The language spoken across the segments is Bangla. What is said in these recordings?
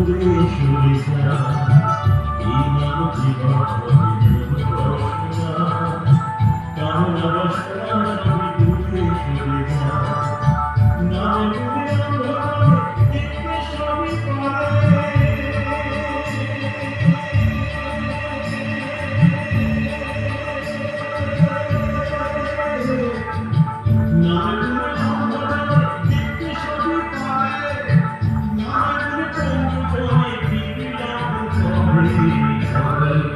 সুরে সুরে সারা ইমান জীবন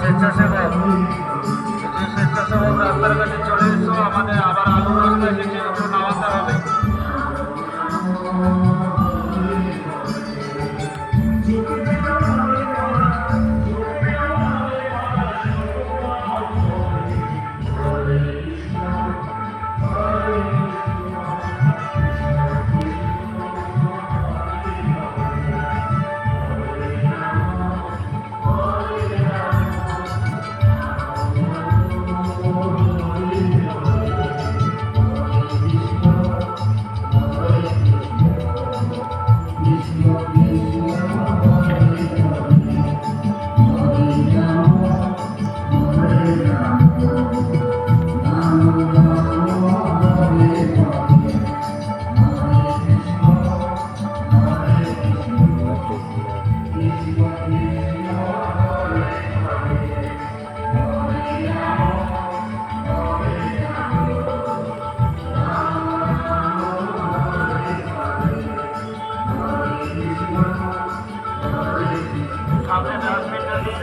স্বেচ্ছাসেবক